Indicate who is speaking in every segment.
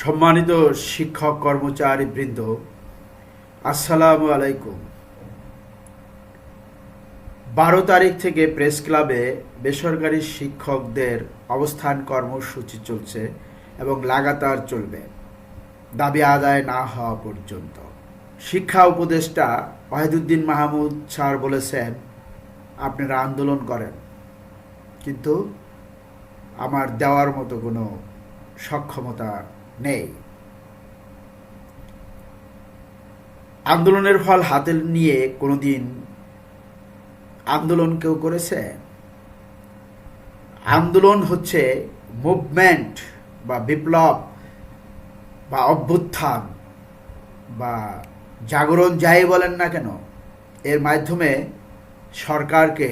Speaker 1: সম্মানিত শিক্ষক, কর্মচারী বৃন্দ, আসসালামু আলাইকুম। বারো তারিখ থেকে প্রেস ক্লাবে বেসরকারি শিক্ষকদের অবস্থান কর্মসূচি চলছে এবং লাগাতার চলবে। দাবি আদায় না হওয়া পর্যন্ত। শিক্ষা উপদেষ্টা ওয়াহিদুদ্দিন মাহমুদ স্যার বলেছেন, আপনারা আন্দোলন করেন, কিন্তু আমার দেওয়ার মতো কোনো সক্ষমতা নেই। আন্দোলনের ফল হাতে নিয়ে কোনোদিন আন্দোলন কেউ করেছে? আন্দোলন হচ্ছে মুভমেন্ট বা বিপ্লব বা অভ্যুত্থান বা জাগরণ যাই বলেন না কেন, এর মাধ্যমে সরকারকে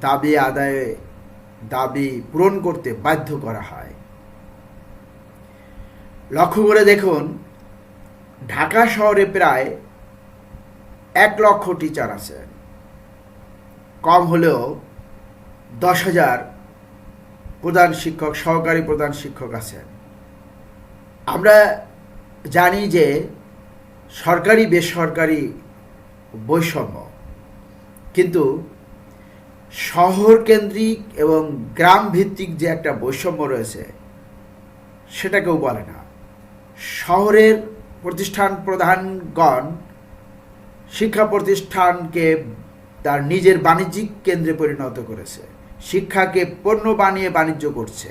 Speaker 1: দাবি আদায়ে দাবি পূরণ করতে বাধ্য করা হয়। লক্ষ্য করে দেখুন, ঢাকা শহরে প্রায় এক লক্ষ টিচার আছে। কম হলেও দশ হাজার প্রধান শিক্ষক, সহকারী প্রধান শিক্ষক আছেন আমরা জানি যে সরকারি, বেসরকারি বৈষম্য, কিন্তু শহর কেন্দ্রিক এবং গ্রাম ভিত্তিক যে একটা বৈষম্য রয়েছে সেটা কেউ বলে না। শহরের প্রতিষ্ঠান প্রধানগণ শিক্ষা প্রতিষ্ঠানকে তার নিজের বাণিজ্যিক কেন্দ্রে পরিণত করেছে। শিক্ষাকে পণ্য বানিয়ে বাণিজ্য করছে।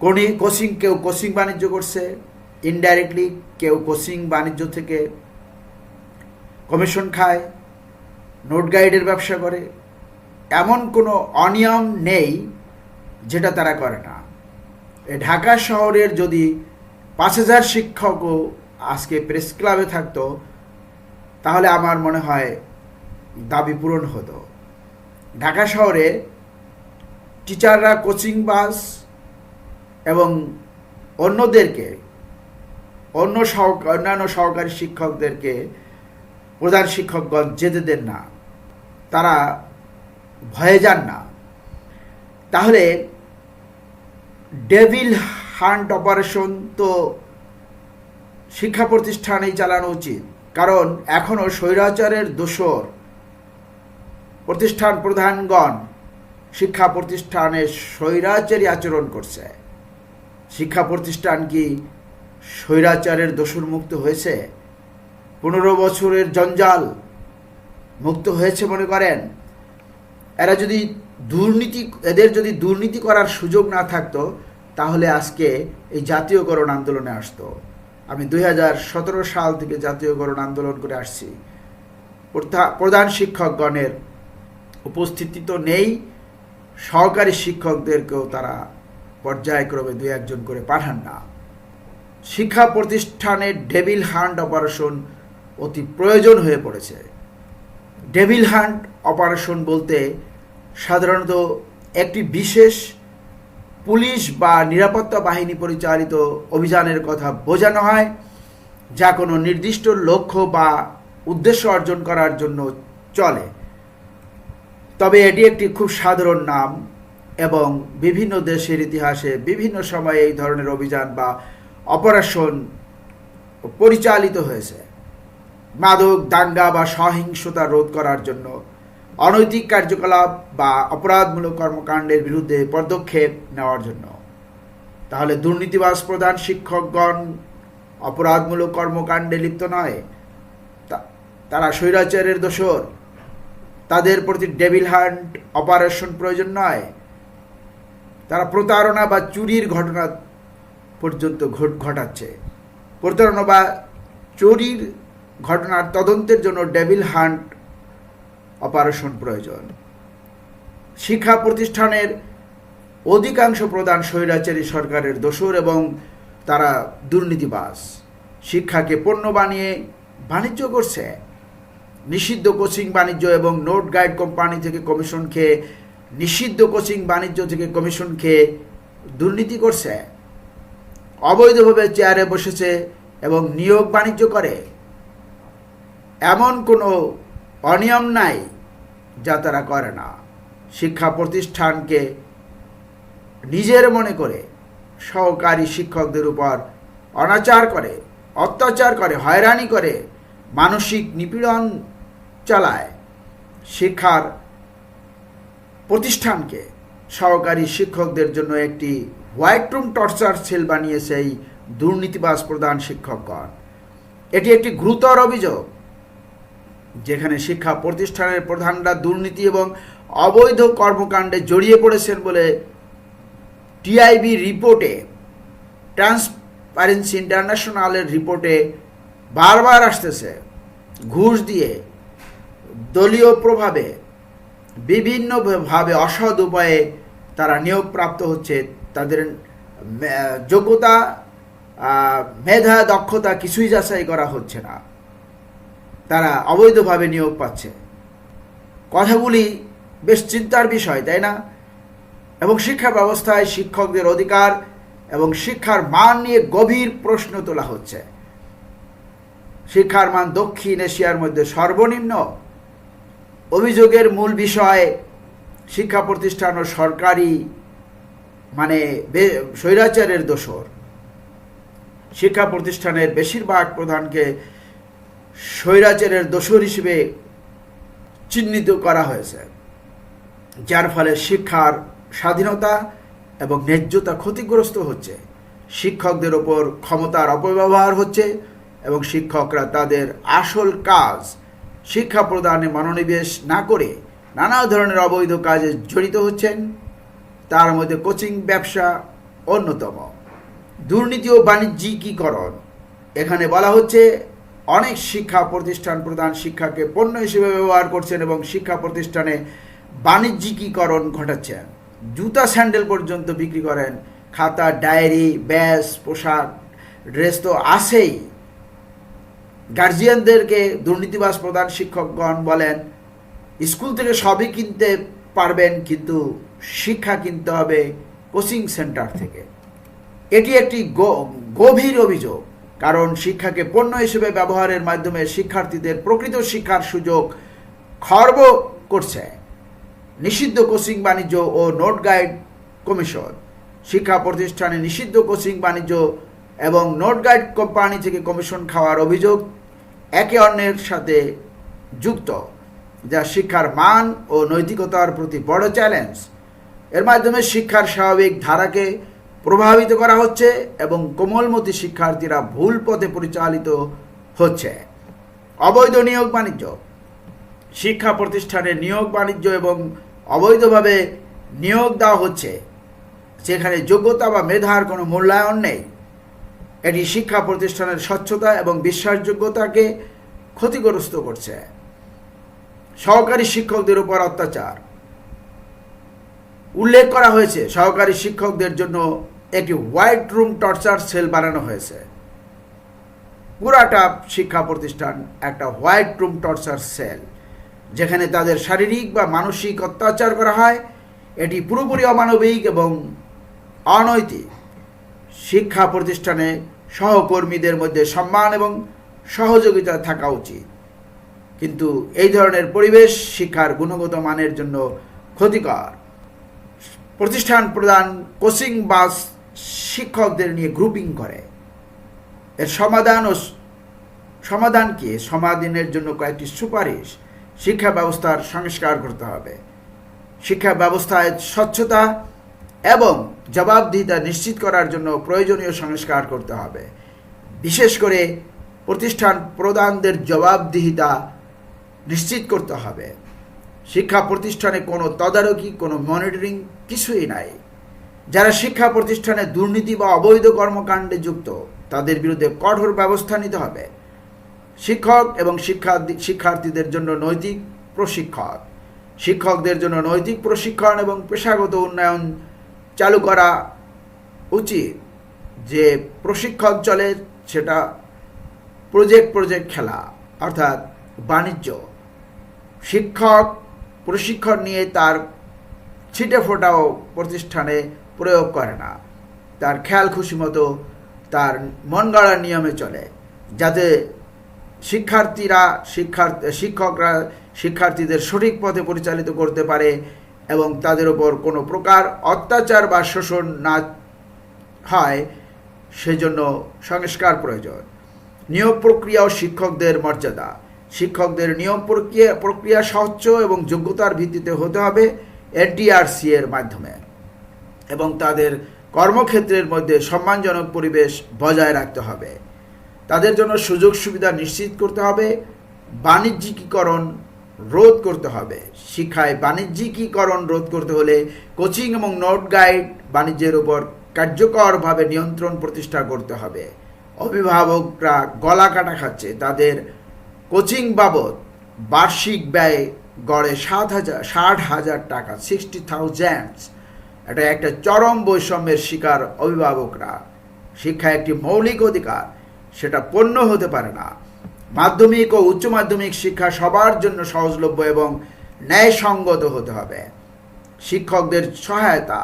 Speaker 1: কোনি, কোচিং কেউ কোচিং বাণিজ্য করছে। ইনডাইরেক্টলি কেউ কোচিং বাণিজ্য থেকে কমিশন খায় নোট গাইডের ব্যবসা করে। এমন কোনো অনিয়ম নেই যেটা তারা করে না। ঢাকা শহরের যদি পাঁচ হাজার শিক্ষকও আজকে প্রেস ক্লাবে থাকতো, তাহলে আমার মনে হয় দাবি পূরণ হতো। ঢাকা শহরে টিচাররা কোচিং বাস এবং অন্যদেরকে, অন্য সহ অন্যান্য সহকারী শিক্ষকদেরকে, প্রধান শিক্ষকগণ যেতে দেন না, তারা ভয়ে যান না। তাহলে ডেভিল হান্ট অপারেশন তো শিক্ষা প্রতিষ্ঠানেই চালানো উচিত। কারণ এখনও স্বৈরাচারের দোসর প্রতিষ্ঠান প্রধানগণ শিক্ষা প্রতিষ্ঠানে স্বৈরাচারী আচরণ করছে। শিক্ষা প্রতিষ্ঠান কি স্বৈরাচারের দোসর মুক্ত হয়েছে? পনেরো বছরের জঞ্জাল মুক্ত হয়েছে মনে করেন? এরা যদি দুর্নীতি, এদের যদি দুর্নীতি করার সুযোগ না থাকতো তাহলে আজকে এই জাতীয়করণ আন্দোলনে আসতো। আমি দু হাজার সতেরো সাল থেকে জাতীয়করণ আন্দোলন করে আসছি। প্রধান শিক্ষকগণের উপস্থিতি তো নেই। সহকারী শিক্ষকদেরকেও তারা পর্যায়ক্রমে দু একজন করে পাঠান না। শিক্ষা প্রতিষ্ঠানের ডেভিল হান্ট অপারেশন অতি প্রয়োজন হয়ে পড়েছে। ডেভিল হান্ট অপারেশন বলতে সাধারণত একটি বিশেষ পুলিশ বা নিরাপত্তা বাহিনী পরিচালিত অভিযানের কথা বোঝানো হয়, যা কোনো নির্দিষ্ট লক্ষ্য বা উদ্দেশ্য অর্জন করার জন্য চলে। তবে এটি একটি খুব সাধারণ নাম এবং বিভিন্ন দেশের ইতিহাসে বিভিন্ন সময়ে এই ধরনের অভিযান বা অপারেশন পরিচালিত হয়েছে। মাদক, দাঙ্গা বা সহিংসতা রোধ করার জন্য অনৈতিক কার্যকলাপ বা অপরাধমূলক কর্মকাণ্ডের বিরুদ্ধে পদক্ষেপ নেওয়ার জন্য। তাহলে দুর্নীতিবাস প্রধান শিক্ষকগণ অপরাধমূলক কর্মকাণ্ডে লিপ্ত নয়। তারা স্বৈরাচারের দোষর। তাদের প্রতি ডেভিল হান্ট অপারেশন প্রয়োজন নয়। তারা প্রতারণা বা চুরির ঘটনা পর্যন্ত ঘটাচ্ছে। প্রতারণা বা চুরির ঘটনার তদন্তের জন্য ডেভিল হান্ট অপারেশন প্রয়োজন। শিক্ষা প্রতিষ্ঠানের অধিকাংশ প্রধান স্বৈরাচারী সরকারের দোসর এবং তারা দুর্নীতিবাস শিক্ষাকে পণ্য বানিয়ে বাণিজ্য করছে। নিষিদ্ধ কোচিং বাণিজ্য এবং নোট গাইড কোম্পানি থেকে কমিশন খেয়ে নিষিদ্ধ কোচিং বাণিজ্য থেকে কমিশন খেয়ে দুর্নীতি করছে। অবৈধভাবে চেয়ারে বসেছে এবং নিয়োগ বাণিজ্য করে। এমন কোনো অনিয়ম নাই যা তারা করে না। শিক্ষা প্রতিষ্ঠানকে নিজের মনে করে সহকারী শিক্ষকদের উপর অনাচার করে, অত্যাচার করে, হয়রানি করে, মানসিক নিপীড়ন চালায়। শিক্ষার প্রতিষ্ঠানকে সহকারী শিক্ষকদের জন্য একটি হোয়াইট রুম টর্চার সেল বানিয়েছে এই দুর্নীতিবাজ প্রধান শিক্ষকগণ। এটি একটি গুরুতর অভিযোগ। যেখানে শিক্ষা প্রতিষ্ঠানের প্রধানরা দুর্নীতি এবং অবৈধ কর্মকাণ্ডে জড়িয়ে পড়েছেন বলে টিআইবি রিপোর্টে ট্রান্সপারেন্সি ইন্টারন্যাশনালের রিপোর্টে বারবার আসতেছে। ঘুষ দিয়ে দলীয় প্রভাবে বিভিন্নভাবে অসৎ উপায়ে তারা নিয়োগপ্রাপ্ত হচ্ছে। তাদের যোগ্যতা মেধা, দক্ষতা কিছুই যাচাই করা হচ্ছে না। তারা অবৈধভাবে নিয়োগ পাচ্ছে। কথাগুলি বেশ চিন্তার বিষয়, তাই না? এবং শিক্ষা ব্যবস্থায় শিক্ষকদের অধিকার এবং শিক্ষার মান নিয়ে গভীর প্রশ্ন তোলা হচ্ছে। শিক্ষার মান দক্ষিণ এশিয়ার মধ্যে সর্বনিম্ন। অভিযোগের মূল বিষয় শিক্ষা প্রতিষ্ঠান ও সরকারি মানে স্বৈরাচারের দোষর। শিক্ষা প্রতিষ্ঠানের বেশিরভাগ প্রধানকে স্বৈরাচারের দোষর হিসেবে চিহ্নিত করা হয়েছে, যার ফলে শিক্ষার স্বাধীনতা এবং ন্যায্যতা ক্ষতিগ্রস্ত হচ্ছে, শিক্ষকদের ওপর ক্ষমতার অপব্যবহার হচ্ছে এবং শিক্ষকরা তাদের আসল কাজ শিক্ষা প্রদানে মনোনিবেশ না করে নানা ধরনের অবৈধ কাজে জড়িত হচ্ছেন। তার মধ্যে কোচিং ব্যবসা অন্যতম। দুর্নীতি ও বাণিজ্যিকীকরণ, এখানে বলা হচ্ছে অনেক শিক্ষা প্রতিষ্ঠান প্রধান শিক্ষাকে পণ্য হিসেবে ব্যবহার করছেন এবং শিক্ষা প্রতিষ্ঠানে বাণিজ্যিকীকরণ ঘটাচ্ছেন জুতা স্যান্ডেল পর্যন্ত বিক্রি করেন। খাতা, ডায়েরি, ব্যাস, পোশাক, ড্রেস তো আছেই। গার্জিয়ানদেরকে দুর্নীতিবাস প্রধান শিক্ষকগণ বলেন, স্কুল থেকে সবই কিনতে পারবেন, কিন্তু শিক্ষা কিনতে হবে কোচিং সেন্টার থেকে। এটি একটি গভীর অভিযোগ। কারণ শিক্ষাকে পণ্য হিসেবে ব্যবহারের মাধ্যমে শিক্ষার্থীদের প্রকৃত শিক্ষার সুযোগ খর্ব করছে। নিষিদ্ধ কোচিং বাণিজ্য ও নোট গাইড কমিশন। শিক্ষা প্রতিষ্ঠানে নিষিদ্ধ কোচিং বাণিজ্য এবং নোট গাইড কোম্পানি থেকে কমিশন খাওয়ার অভিযোগ একে অন্যের সাথে যুক্ত, যা শিক্ষার মান ও নৈতিকতার প্রতি বড় চ্যালেঞ্জ এর মাধ্যমে শিক্ষার স্বাভাবিক ধারাকে প্রভাবিত করা হচ্ছে এবং কোমলমতি শিক্ষার্থীরা ভুল পথে পরিচালিত হচ্ছে। অবৈধ নিয়োগ বাণিজ্য, শিক্ষা প্রতিষ্ঠানে নিয়োগ বাণিজ্য এবং অবৈধভাবে নিয়োগ দেওয়া হচ্ছে। সেখানে যোগ্যতা বা মেধার কোনো মূল্যায়ন নেই। এটি শিক্ষা প্রতিষ্ঠানের স্বচ্ছতা এবং বিশ্বাসযোগ্যতাকে ক্ষতিগ্রস্ত করছে। সহকারী শিক্ষকদের উপর অত্যাচার। উল্লেখ করা হয়েছে, সহকারী শিক্ষকদের জন্য একটি হোয়াইট রুম টর্চার সেল বানানো হয়েছে। পুরাটা শিক্ষা প্রতিষ্ঠান একটা হোয়াইট রুম টর্চার সেল যেখানে তাদের শারীরিক বা মানসিক অত্যাচার করা হয়। এটি পুরোপুরি অমানবিক এবং অনৈতিক। শিক্ষা প্রতিষ্ঠানে সহকর্মীদের মধ্যে সম্মান এবং সহযোগিতা থাকা উচিত। কিন্তু এই ধরনের পরিবেশ শিক্ষার গুণগত মানের জন্য ক্ষতিকর। প্রতিষ্ঠান প্রদান কোচিং বাস শিক্ষকদের নিয়ে গ্রুপিং করে। এর সমাধান ও সমাধানকে সমাধানের জন্য কয়েকটি সুপারিশ। শিক্ষা ব্যবস্থার সংস্কার করতে হবে। শিক্ষা ব্যবস্থায় স্বচ্ছতা এবং জবাবদিহিতা নিশ্চিত করার জন্য প্রয়োজনীয় সংস্কার করতে হবে। বিশেষ করে প্রতিষ্ঠান প্রদানদের জবাবদিহিতা নিশ্চিত করতে হবে। শিক্ষা প্রতিষ্ঠানে কোনো তদারকি, কোনো মনিটরিং কিছুই নাই। যারা শিক্ষা প্রতিষ্ঠানে দুর্নীতি বা অবৈধ কর্মকাণ্ডে যুক্ত, তাদের বিরুদ্ধে কঠোর ব্যবস্থা নিতে হবে। শিক্ষক এবং শিক্ষা শিক্ষার্থীদের জন্য নৈতিক প্রশিক্ষণ শিক্ষকদের জন্য নৈতিক প্রশিক্ষণ এবং পেশাগত উন্নয়ন চালু করা উচিত। যে প্রশিক্ষণ চলে, সেটা প্রজেক্ট প্রজেক্ট খেলা, অর্থাৎ বাণিজ্য। শিক্ষক প্রশিক্ষণ নিয়ে তার ছিটে ফোটাও প্রতিষ্ঠানে প্রয়োগ করে না। তার খেয়াল খুশি মতো তার মন গড়ার নিয়মে চলে, যাতে শিক্ষার্থীরা, শিক্ষার, শিক্ষকরা শিক্ষার্থীদের সঠিক পথে পরিচালিত করতে পারে এবং তাদের ওপর কোনো প্রকার অত্যাচার বা শোষণ না হয়, সেজন্য সংস্কার প্রয়োজন। নিয়োগ প্রক্রিয়া ও শিক্ষকদের মর্যাদা। শিক্ষকদের নিয়ম প্রক্রিয়া প্রক্রিয়া স্বচ্ছ এবং যোগ্যতার ভিত্তিতে হতে হবে এনটিআরসি এর মাধ্যমে। এবং তাদের কর্মক্ষেত্রের মধ্যে সম্মানজনক পরিবেশ বজায় রাখতে হবে। তাদের জন্য সুযোগ সুবিধা নিশ্চিত করতে হবে। বাণিজ্যিকীকরণ রোধ করতে হবে। শিক্ষায় বাণিজ্যিকীকরণ রোধ করতে হলে কোচিং এবং নোট গাইড বাণিজ্যের উপর কার্যকরভাবে নিয়ন্ত্রণ প্রতিষ্ঠা করতে হবে। অভিভাবকরা গলা কাটা খাচ্ছে। তাদের কোচিং বাবদ বার্ষিক ব্যয় গড়ে সাত হাজার, ষাট হাজার টাকা সিক্সটি থাউজেন্ডস এটা একটা চরম বৈষম্যের শিকার অভিভাবকরা। শিক্ষা একটি মৌলিক অধিকার, সেটা পণ্য হতে পারে না। মাধ্যমিক ও উচ্চ মাধ্যমিক শিক্ষা সবার জন্য সহজলভ্য এবং ন্যায়সঙ্গত হতে হবে। শিক্ষকদের সহায়তা,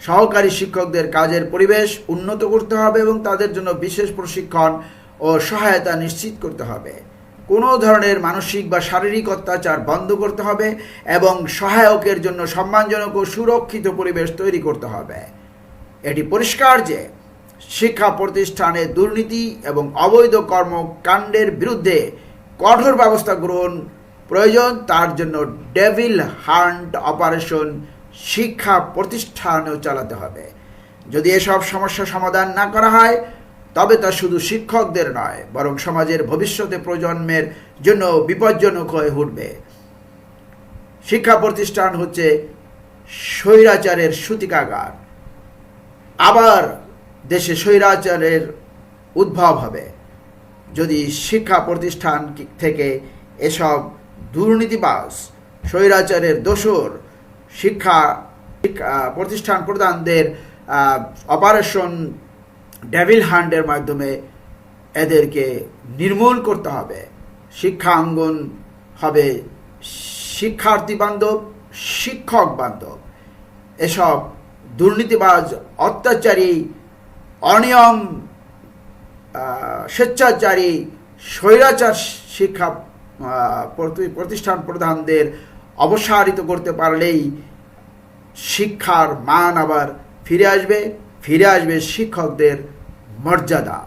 Speaker 1: সহকারী শিক্ষকদের কাজের পরিবেশ উন্নত করতে হবে এবং তাদের জন্য বিশেষ প্রশিক্ষণ ও সহায়তা নিশ্চিত করতে হবে। কোনো ধরনের মানসিক বা শারীরিক অত্যাচার বন্ধ করতে হবে এবং সহায়কের জন্য সম্মানজনক ও সুরক্ষিত পরিবেশ তৈরি করতে হবে। এটি পরিষ্কার যে শিক্ষা প্রতিষ্ঠানে দুর্নীতি এবং অবৈধ কর্মকাণ্ডের বিরুদ্ধে কঠোর ব্যবস্থা গ্রহণ প্রয়োজন, তার জন্য ডেভিল হান্ট অপারেশন শিক্ষা প্রতিষ্ঠানেও চালাতে হবে। যদি এসব সমস্যা সমাধান না করা হয় তবে তা শুধু শিক্ষকদের নয়, বরং সমাজের ভবিষ্যতে প্রজন্মের জন্য বিপজ্জনক হয়ে উঠবে। শিক্ষা প্রতিষ্ঠান হচ্ছে স্বৈরাচারের সূতিকাগার। আবার দেশে স্বৈরাচারের উদ্ভব হবে। যদি শিক্ষা প্রতিষ্ঠান থেকে এসব দুর্নীতিবাস স্বৈরাচারের শিক্ষা শিক্ষা প্রতিষ্ঠান প্রধানদের অপারেশন ডেভিল হান্ডের মাধ্যমে এদেরকে নির্মূল করতে হবে। শিক্ষা অঙ্গন হবে শিক্ষার্থী বান্ধব, শিক্ষক বান্ধব। এসব দুর্নীতিবাজ, অত্যাচারী, অনিয়ম স্বেচ্ছাচারী, স্বৈরাচার শিক্ষা প্রতি- প্রতিষ্ঠান প্রধানদের অবসারিত করতে পারলেই শিক্ষার মান আবার ফিরে আসবে। ফিরে আসবে শিক্ষকদের মর্যাদা